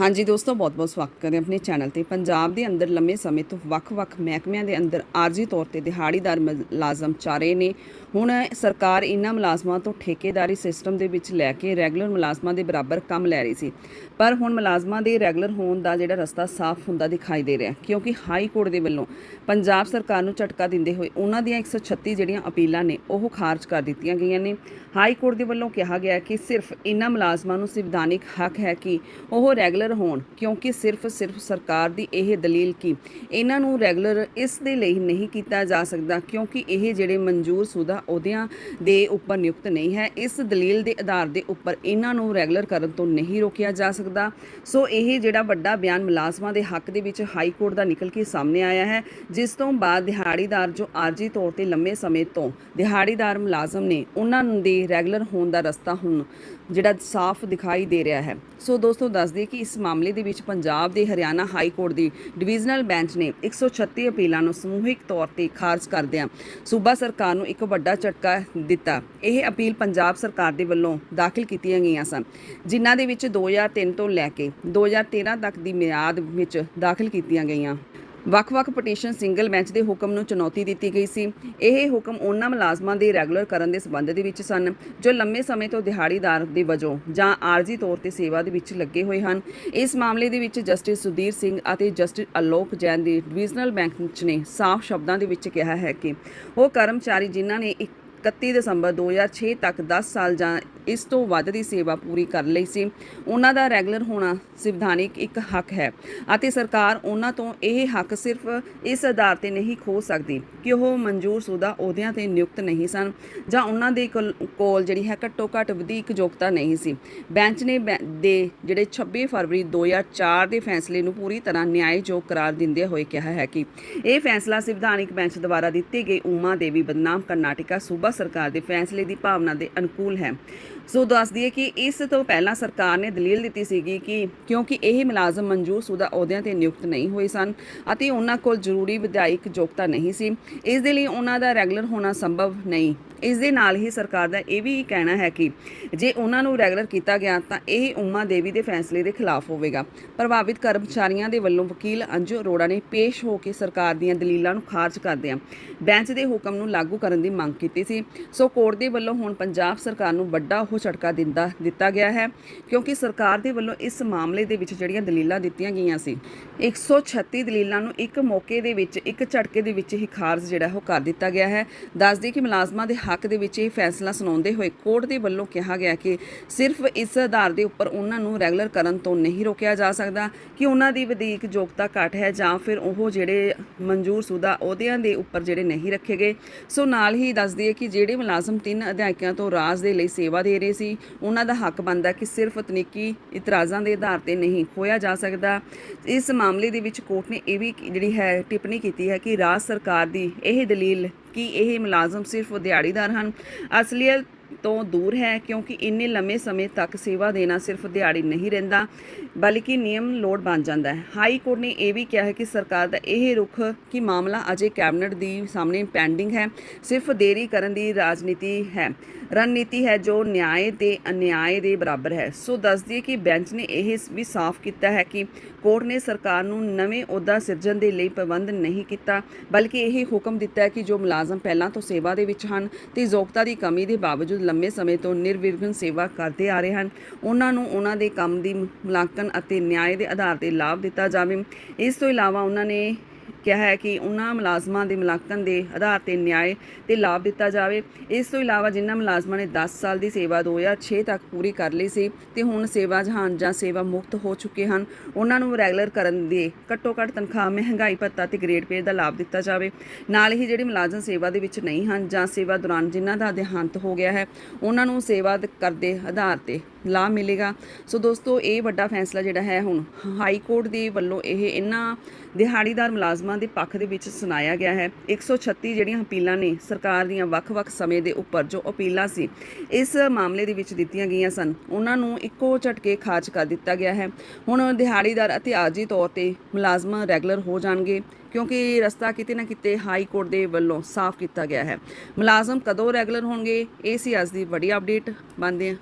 ਹਾਂਜੀ ਦੋਸਤੋ, ਬਹੁਤ-ਬਹੁਤ ਸਵਾਗਤ ਕਰਦੇ ਹਾਂ ਆਪਣੇ ਚੈਨਲ ਤੇ। ਪੰਜਾਬ ਦੇ ਅੰਦਰ ਲੰਮੇ ਸਮੇਂ ਤੋਂ ਵੱਖ-ਵੱਖ ਮਹਿਕਮਿਆਂ ਦੇ ਅੰਦਰ ਆਰਜ਼ੀ ਤੌਰ ਤੇ ਦਿਹਾੜੀਦਾਰ ਮੁਲਾਜ਼ਮ ਚਾਰੇ ਨੇ। ਹੁਣ ਸਰਕਾਰ ਇਹਨਾਂ ਮੁਲਾਜ਼ਮਾਂ ਤੋਂ ਠੇਕੇਦਾਰੀ ਸਿਸਟਮ ਦੇ ਵਿੱਚ ਲੈ ਕੇ ਰੈਗੂਲਰ ਮੁਲਾਜ਼ਮਾਂ ਦੇ ਬਰਾਬਰ ਕੰਮ ਲੈ ਰਹੀ ਸੀ। ਪਰ ਹੁਣ ਮੁਲਾਜ਼ਮਾਂ ਦੇ ਰੈਗੂਲਰ ਹੋਣ ਦਾ ਜਿਹੜਾ ਰਸਤਾ ਸਾਫ਼ ਹੁੰਦਾ ਦਿਖਾਈ ਦੇ ਰਿਹਾ, ਕਿਉਂਕਿ ਹਾਈ ਕੋਰਟ ਦੇ ਵੱਲੋਂ ਪੰਜਾਬ ਸਰਕਾਰ ਨੂੰ ਝਟਕਾ ਦਿੰਦੇ ਹੋਏ ਉਹਨਾਂ ਦੀਆਂ 136 ਜਿਹੜੀਆਂ ਅਪੀਲਾਂ ਨੇ, ਉਹ ਖਾਰਜ ਕਰ ਦਿੱਤੀਆਂ ਗਈਆਂ ਨੇ। ਹਾਈ ਕੋਰਟ ਦੇ ਵੱਲੋਂ ਕਿਹਾ ਗਿਆ ਕਿ ਸਿਰਫ ਇਹਨਾਂ ਮੁਲਾਜ਼ਮਾਂ ਨੂੰ ਸੰਵਿਧਾਨਿਕ ਹੱਕ ਹੈ ਕਿ ਉਹ ਰੈਗੂਲਰ ਹੋਣ, ਕਿਉਂਕਿ ਸਿਰਫ ਸਿਰਫ ਸਰਕਾਰ ਦੀ ਇਹ ਦਲੀਲ ਕਿ? ਇਹਨਾਂ ਨੂੰ ਰੈਗੂਲਰ ਇਸ ਦੇ ਲਈ ਨਹੀਂ ਕੀਤਾ ਜਾ ਸਕਦਾ, ਕਿਉਂਕਿ ਇਹ ਜਿਹੜੇ ਮਨਜ਼ੂਰ ਸੁਦਾ ਅਹੁਦਿਆਂ ਦੇ ਉੱਪਰ ਨਿਯੁਕਤ ਨਹੀਂ ਹੈ, ਇਸ ਦਲੀਲ ਦੇ ਆਧਾਰ ਦੇ ਉੱਪਰ ਇਹਨਾਂ ਨੂੰ ਰੈਗੂਲਰ ਕਰਨ ਤੋਂ ਨਹੀਂ ਰੋਕਿਆ ਜਾ ਸਕਦਾ। ਸੋ ਇਹ ਜਿਹੜਾ ਵੱਡਾ ਬਿਆਨ ਮੁਲਾਜ਼ਮਾਂ ਦੇ ਹੱਕ ਦੇ ਵਿੱਚ ਹਾਈ ਕੋਰਟ ਦਾ ਨਿਕਲ ਕੇ ਸਾਹਮਣੇ ਆਇਆ ਹੈ, ਜਿਸ ਤੋਂ ਬਾਅਦ ਦਿਹਾੜੀਦਾਰ ਜੋ ਆਰਜੀ ਤੌਰ ਤੇ ਲੰਮੇ ਸਮੇਂ ਤੋਂ ਦਿਹਾੜੀਦਾਰ ਮੁਲਾਜ਼ਮ ਨੇ ਉਹਨਾਂ ਦੇ ਰੈਗੂਲਰ ਹੋਣ ਦਾ ਰਸਤਾ ਹੁਣ ਜਿਹੜਾ ਸਾਫ਼ ਦਿਖਾਈ ਦੇ ਰਿਹਾ ਹੈ। ਸੋ ਦੋਸਤੋ, ਦੱਸ ਦਈਏ ਕਿ ਇਸ ਇਸ ਮਾਮਲੇ ਦੇ ਵਿੱਚ ਪੰਜਾਬ ਦੇ ਹਰਿਆਣਾ ਹਾਈ ਕੋਰਟ ਦੀ ਡਿਵੀਜ਼ਨਲ ਬੈਂਚ ਨੇ 136 ਅਪੀਲਾਂ ਨੂੰ ਸਮੂਹਿਕ ਤੌਰ ਤੇ ਖਾਰਜ ਕਰਦਿਆਂ ਸੂਬਾ ਸਰਕਾਰ ਨੂੰ ਇੱਕ ਵੱਡਾ ਝਟਕਾ ਦਿੱਤਾ। ਇਹ ਅਪੀਲ ਪੰਜਾਬ ਸਰਕਾਰ ਦੇ ਵੱਲੋਂ ਦਾਖਲ ਕੀਤੀਆਂ ਗਈਆਂ ਸਨ, ਜਿਨ੍ਹਾਂ ਦੇ ਵਿੱਚ 2003 ਤੋਂ ਲੈ ਕੇ 2013 ਤੱਕ ਦੀ ਮਿਆਦ ਵਿੱਚ ਦਾਖਲ ਕੀਤੀਆਂ ਗਈਆਂ। ਵੱਖ-ਵੱਖ ਪਟੀਸ਼ਨ ਸਿੰਗਲ ਬੈਂਚ ਦੇ ਹੁਕਮ ਨੂੰ ਚੁਣੌਤੀ ਦਿੱਤੀ ਗਈ ਸੀ। ਇਹ ਹੁਕਮ ਉਹਨਾਂ ਮੁਲਾਜ਼ਮਾਂ ਦੇ ਰੈਗੂਲਰ ਕਰਨ ਦੇ ਸੰਬੰਧ ਦੇ ਵਿੱਚ ਸਨ, ਜੋ ਲੰਮੇ ਸਮੇਂ ਤੋਂ ਦਿਹਾੜੀਦਾਰ ਦੇ ਵਜੋਂ ਜਾਂ ਆਰਜ਼ੀ ਤੌਰ ਤੇ ਸੇਵਾ ਦੇ ਵਿੱਚ ਲੱਗੇ ਹੋਏ ਹਨ। ਇਸ ਮਾਮਲੇ ਦੇ ਵਿੱਚ ਜਸਟਿਸ ਸੁਧੀਰ ਸਿੰਘ ਅਤੇ ਜਸਟਿਸ ਅਲੋਕ ਜੈਨ ਦੀ ਡਿਵੀਜ਼ਨਲ ਬੈਂਚ ਨੇ ਸਾਫ਼ ਸ਼ਬਦਾਂ ਦੇ ਵਿੱਚ ਕਿਹਾ ਹੈ ਕਿ ਉਹ ਕਰਮਚਾਰੀ ਜਿਨ੍ਹਾਂ ਨੇ ਇੱਕ 31 ਦਸੰਬਰ 2006 ਤੱਕ 10 ਸਾਲ ਜਾਂ ਇਸ ਤੋਂ ਵੱਧ ਦੀ ਸੇਵਾ ਪੂਰੀ ਕਰ ਲਈ ਸੀ। ਉਹਨਾਂ ਦਾ ਰੈਗੂਲਰ ਹੋਣਾ ਸੰਵਿਧਾਨਿਕ ਇੱਕ ਹੱਕ ਹੈ ਅਤੇ ਸਰਕਾਰ ਉਹਨਾਂ ਤੋਂ ਇਹ ਹੱਕ ਸਿਰਫ ਇਸ ਆਧਾਰ ਤੇ ਨਹੀਂ ਖੋ ਸਕਦੀ ਕਿ ਉਹ ਮਨਜ਼ੂਰ ਸੁਦਾ ਅਹੁਦਿਆਂ ਤੇ ਨਿਯੁਕਤ ਨਹੀਂ ਸਨ ਜਾਂ ਉਹਨਾਂ ਦੇ ਕੋਲ ਕੋਲ ਜਿਹੜੀ ਹੈ ਘੱਟੋ ਘੱਟ ਵਧੀਕ ਯੋਗਤਾ ਨਹੀਂ ਸੀ। ਬੈਂਚ ਨੇ ਬੈ- ਦੇ ਜਿਹੜੇ 26 ਫਰਵਰੀ 2004 ਦੇ ਫੈਸਲੇ ਨੂੰ ਪੂਰੀ ਤਰ੍ਹਾਂ ਨਿਆਂਯੋਗ ਕਰਾਰ ਦਿੰਦੇ ਹੋਏ ਕਿਹਾ ਹੈ ਕਿ ਇਹ ਫੈਸਲਾ ਸੰਵਿਧਾਨਿਕ ਬੈਂਚ ਦੁਆਰਾ ਦਿੱਤੀ ਗਈ ਉਮਾ ਦੇਵੀ ਬਦਨਾਮ ਕਰਨਾਟਕਾ ਸੂਬਾ ਸਰਕਾਰ ਦੇ ਫੈਸਲੇ ਦੀ ਭਾਵਨਾ ਦੇ ਅਨੁਕੂਲ ਹੈ। ਸੋ ਦੱਸ ਦਈਏ ਕਿ ਇਸ ਤੋਂ ਪਹਿਲਾਂ ਸਰਕਾਰ ਨੇ ਦਲੀਲ ਦਿੱਤੀ ਸੀਗੀ ਕਿ ਕਿਉਂਕਿ ਇਹ ਮੁਲਾਜ਼ਮ ਮਨਜ਼ੂਰ ਸੁਦਾ ਅਹੁਦਿਆਂ ਤੇ ਨਿਯੁਕਤ ਨਹੀਂ ਹੋਏ ਸਨ ਅਤੇ ਉਹਨਾਂ ਕੋਲ ਜ਼ਰੂਰੀ ਵਿਧਾਇਕ ਯੋਗਤਾ ਨਹੀਂ ਸੀ। ਇਸ ਦੇ ਲਈ ਉਹਨਾਂ ਦਾ ਰੈਗੂਲਰ ਹੋਣਾ ਸੰਭਵ ਨਹੀਂ। ਇਸ ਦੇ ਨਾਲ ਹੀ ਸਰਕਾਰ ਦਾ ਇਹ ਵੀ ਕਹਿਣਾ ਹੈ ਕਿ ਜੇ ਉਹਨਾਂ ਨੂੰ ਰੈਗੂਲਰ ਕੀਤਾ ਗਿਆ ਤਾਂ ਇਹ ਉਮਾ ਦੇਵੀ ਦੇ ਫੈਸਲੇ ਦੇ ਖਿਲਾਫ ਹੋਵੇਗਾ। ਪ੍ਰਭਾਵਿਤ ਕਰਮਚਾਰੀਆਂ ਦੇ ਵੱਲੋਂ ਵਕੀਲ ਅੰਜੂ ਅਰੋੜਾ ਨੇ ਪੇਸ਼ ਹੋ ਕੇ ਸਰਕਾਰ ਦੀਆਂ ਦਲੀਲਾਂ ਨੂੰ ਖਾਰਜ ਕਰਦਿਆਂ ਬੈਂਚ ਦੇ ਹੁਕਮ ਨੂੰ ਲਾਗੂ ਕਰਨ ਦੀ ਮੰਗ ਕੀਤੀ ਸੀ। ਸੋ ਕੋਰਟ ਦੇ ਵੱਲੋਂ ਹੁਣ ਪੰਜਾਬ ਸਰਕਾਰ ਨੂੰ ਵੱਡਾ ਉਹ ਝਟਕਾ ਦਿੰਦਾ, ਦਿੱਤਾ ਗਿਆ ਹੈ ਕਿਉਂਕਿ ਸਰਕਾਰ ਦੇ ਵੱਲੋਂ ਇਸ ਮਾਮਲੇ ਦੇ ਵਿੱਚ ਜਿਹੜੀਆਂ ਦਲੀਲਾਂ ਦਿੱਤੀਆਂ ਗਈਆਂ ਸੀ 136 ਦਲੀਲਾਂ ਨੂੰ ਇੱਕ ਮੌਕੇ ਦੇ ਵਿੱਚ, ਇੱਕ ਝਟਕੇ ਦੇ ਵਿੱਚ ਹੀ ਖਾਰਜ ਜਿਹੜਾ ਉਹ ਕਰ ਦਿੱਤਾ ਗਿਆ ਹੈ। ਦੱਸਦੇ ਕਿ ਮੁਲਾਜ਼ਮਾਂ ਦੇ ਹੱਕ ਦੇ ਵਿੱਚ ਇਹ ਫੈਸਲਾ ਸੁਣਾਉਂਦੇ ਹੋਏ ਕੋਰਟ ਦੇ ਵੱਲੋਂ ਕਿਹਾ ਗਿਆ ਕਿ ਸਿਰਫ ਇਸ ਆਧਾਰ ਦੇ ਉੱਪਰ ਉਹਨਾਂ ਨੂੰ ਰੈਗੂਲਰ ਕਰਨ ਤੋਂ ਨਹੀਂ ਰੋਕਿਆ ਜਾ ਸਕਦਾ ਕਿ ਉਹਨਾਂ ਦੀ ਵਧੀਕ ਯੋਗਤਾ ਘੱਟ ਹੈ ਜਾਂ ਫਿਰ ਉਹ ਜਿਹੜੇ ਮਨਜ਼ੂਰ ਸੁਦਾ ਅਹੁਦਿਆਂ ਦੇ ਉੱਪਰ ਜਿਹੜੇ ਨਹੀਂ ਰੱਖੇ ਗਏ। ਸੋ ਨਾਲ ਹੀ ਦੱਸ ਦਈਏ ਕਿ ਜਿਹੜੇ ਮੁਲਾਜ਼ਮ ਤਿੰਨ ਅਧਿਆਇਕਾਂ ਤੋਂ ਰਾਜ ਦੇ ਲਈ ਸੇਵਾ ਦੇ ਰਹੇ ਸੀ, ਉਹਨਾਂ ਦਾ ਹੱਕ ਬਣਦਾ ਕਿ ਸਿਰਫ ਤਕਨੀਕੀ ਇਤਰਾਜ਼ਾਂ ਦੇ ਆਧਾਰ ਤੇ ਨਹੀਂ ਖੋਇਆ ਜਾ ਸਕਦਾ। ਇਸ ਮਾਮਲੇ ਦੇ ਵਿੱਚ ਕੋਰਟ ਨੇ ਇਹ ਵੀ ਜਿਹੜੀ ਹੈ ਟਿੱਪਣੀ ਕੀਤੀ ਹੈ ਕਿ ਰਾਜ ਸਰਕਾਰ ਦੀ ਇਹ ਦਲੀਲ ਕਿ ਇਹ ਮੁਲਾਜ਼ਮ ਸਿਰਫ ਦਿਹਾੜੀਦਾਰ ਹਨ। ਅਸਲੀਅਤ ਤੋਂ ਦੂਰ ਹੈ ਕਿਉਂਕਿ ਇੰਨੇ ਲੰਮੇ ਸਮੇਂ ਤੱਕ ਸੇਵਾ ਦੇਣਾ ਸਿਰਫ ਦਿਹਾੜੀ ਨਹੀਂ ਰਹਿੰਦਾ, ਬਲਕਿ ਨਿਯਮ ਲੋੜ ਬਣ ਜਾਂਦਾ ਹੈ। ਹਾਈ ਕੋਰਟ ਨੇ ਇਹ ਵੀ ਕਿਹਾ ਹੈ ਕਿ ਸਰਕਾਰ ਦਾ ਇਹ ਰੁਖ ਕਿ ਮਾਮਲਾ ਅਜੇ ਕੈਬਨਿਟ ਦੀ ਸਾਹਮਣੇ ਪੈਂਡਿੰਗ ਹੈ, ਸਿਰਫ ਦੇਰੀ ਕਰਨ ਦੀ ਰਾਜਨੀਤੀ ਹੈ, ਰਣਨੀਤੀ ਹੈ ਜੋ ਨਿਆਂ ਤੇ ਅਨਿਆਏ ਦੇ ਬਰਾਬਰ ਹੈ। ਸੋ ਦੱਸ ਦਈਏ ਕਿ ਬੈਂਚ ਨੇ ਇਹ ਵੀ ਸਾਫ਼ ਕੀਤਾ ਹੈ ਕਿ ਕੋਰਟ ਨੇ ਸਰਕਾਰ ਨੂੰ ਨਵੇਂ ਅਹੁਦਾ ਸਿਰਜਣ ਦੇ ਲਈ ਪਾਬੰਦ ਨਹੀਂ ਕੀਤਾ, ਬਲਕਿ ਇਹ ਹੁਕਮ ਦਿੱਤਾ ਹੈ ਕਿ ਜੋ ਮੁਲਾਜ਼ਮ ਪਹਿਲਾਂ ਤੋਂ ਸੇਵਾ ਦੇ ਵਿੱਚ ਹਨ, ਤੇ ਯੋਗਤਾ ਦੀ ਕਮੀ ਦੇ ਬਾਵਜੂਦ ਲੰਮੇ ਸਮੇਂ ਤੋਂ ਨਿਰਵਿਘਨ ਸੇਵਾ ਕਰਦੇ ਆ ਰਹੇ ਹਨ। ਉਹਨਾਂ ਨੂੰ ਉਹਨਾਂ ਦੇ ਕੰਮ ਦੀ ਮੁਲਾਂਕਣ ਅਤੇ ਨਿਆਂ ਦੇ ਆਧਾਰ ਤੇ ਲਾਭ ਦਿੱਤਾ ਜਾਵੇ। ਇਸ ਤੋਂ ਇਲਾਵਾ ਉਹਨਾਂ ਨੇ ਕਿਹਾ ਹੈ ਕਿ ਉਹਨਾਂ ਮੁਲਾਜ਼ਮਾਂ ਦੇ ਮੁਲਾਂਕਣ ਦੇ ਆਧਾਰ ਤੇ ਨਿਆਏ ਤੇ ਲਾਭ ਦਿੱਤਾ ਜਾਵੇ। ਇਸ ਤੋਂ ਇਲਾਵਾ ਜਿਨ੍ਹਾਂ ਮੁਲਾਜ਼ਮਾਂ ਨੇ 10 ਸਾਲ ਦੀ ਸੇਵਾ 2006 ਤੱਕ ਪੂਰੀ ਕਰ ਲਈ ਸੀ ਤੇ ਹੁਣ ਸੇਵਾ ਜਹਾਨ ਜਾਂ ਸੇਵਾ ਮੁਕਤ ਹੋ ਚੁੱਕੇ ਹਨ, ਉਹਨਾਂ ਨੂੰ ਰੈਗੂਲਰ ਕਰਨ ਦੇ ਘੱਟੋ ਘੱਟ ਤਨਖਾਹ, ਮਹਿੰਗਾਈ ਭੱਤਾ ਤੇ ਗ੍ਰੇਡ ਪੇ ਦਾ ਲਾਭ ਦਿੱਤਾ ਜਾਵੇ। ਨਾਲ ਹੀ ਜਿਹੜੇ ਮੁਲਾਜ਼ਮ ਸੇਵਾ ਦੇ ਵਿੱਚ ਨਹੀਂ ਹਨ ਜਾਂ ਸੇਵਾ ਦੌਰਾਨ ਜਿਨ੍ਹਾਂ ਦਾ ਦੇਹਾਂਤ ਹੋ ਗਿਆ ਹੈ, ਉਹਨਾਂ ਨੂੰ ਸੇਵਾ ਕਰਦੇ ਆਧਾਰ ਤੇ ਲਾਭ ਮਿਲੇਗਾ। ਸੋ ਦੋਸਤੋ, ਇਹ ਵੱਡਾ ਫੈਸਲਾ ਜਿਹੜਾ ਹੈ ਹੁਣ ਹਾਈ ਕੋਰਟ ਦੇ ਵੱਲੋਂ ਇਹ ਇਹਨਾਂ ਦਿਹਾੜੀਦਾਰ ਮੁਲਾਜ਼ਮਾਂ ਦੇ ਪੱਖ ਦੇ ਵਿੱਚ ਸੁਣਾਇਆ ਗਿਆ ਹੈ। 136 ਜਿਹੜੀਆਂ ਅਪੀਲਾਂ ਨੇ ਸਰਕਾਰ ਦੀਆਂ ਵੱਖ-ਵੱਖ ਸਮੇਂ ਦੇ ਉੱਪਰ ਜੋ ਅਪੀਲਾਂ ਸੀ, ਇਸ ਮਾਮਲੇ ਦੇ ਵਿੱਚ ਦਿੱਤੀਆਂ ਗਈਆਂ ਸਨ। ਉਹਨਾਂ ਨੂੰ ਇੱਕੋ ਝਟਕੇ ਖਾਰਜ ਕਰ ਦਿੱਤਾ ਗਿਆ ਹੈ। ਹੁਣ ਦਿਹਾੜੀਦਾਰ ਅਤੇ ਆਜੀ ਤੌਰ ਤੇ ਮੁਲਾਜ਼ਮ ਰੈਗੂਲਰ ਹੋ ਜਾਣਗੇ ਕਿਉਂਕਿ ਰਸਤਾ ਕਿਤੇ ਨਾ ਕਿਤੇ ਹਾਈ ਕੋਰਟ ਦੇ ਵੱਲੋਂ ਸਾਫ਼ ਕੀਤਾ ਗਿਆ ਹੈ। ਮੁਲਾਜ਼ਮ ਕਦੋਂ ਰੈਗੂਲਰ ਹੋਣਗੇ, ਇਹ ਸੀ ਅੱਜ ਦੀ ਵੱਡੀ ਅਪਡੇਟ। ਬੰਦੇ ਹਾਂ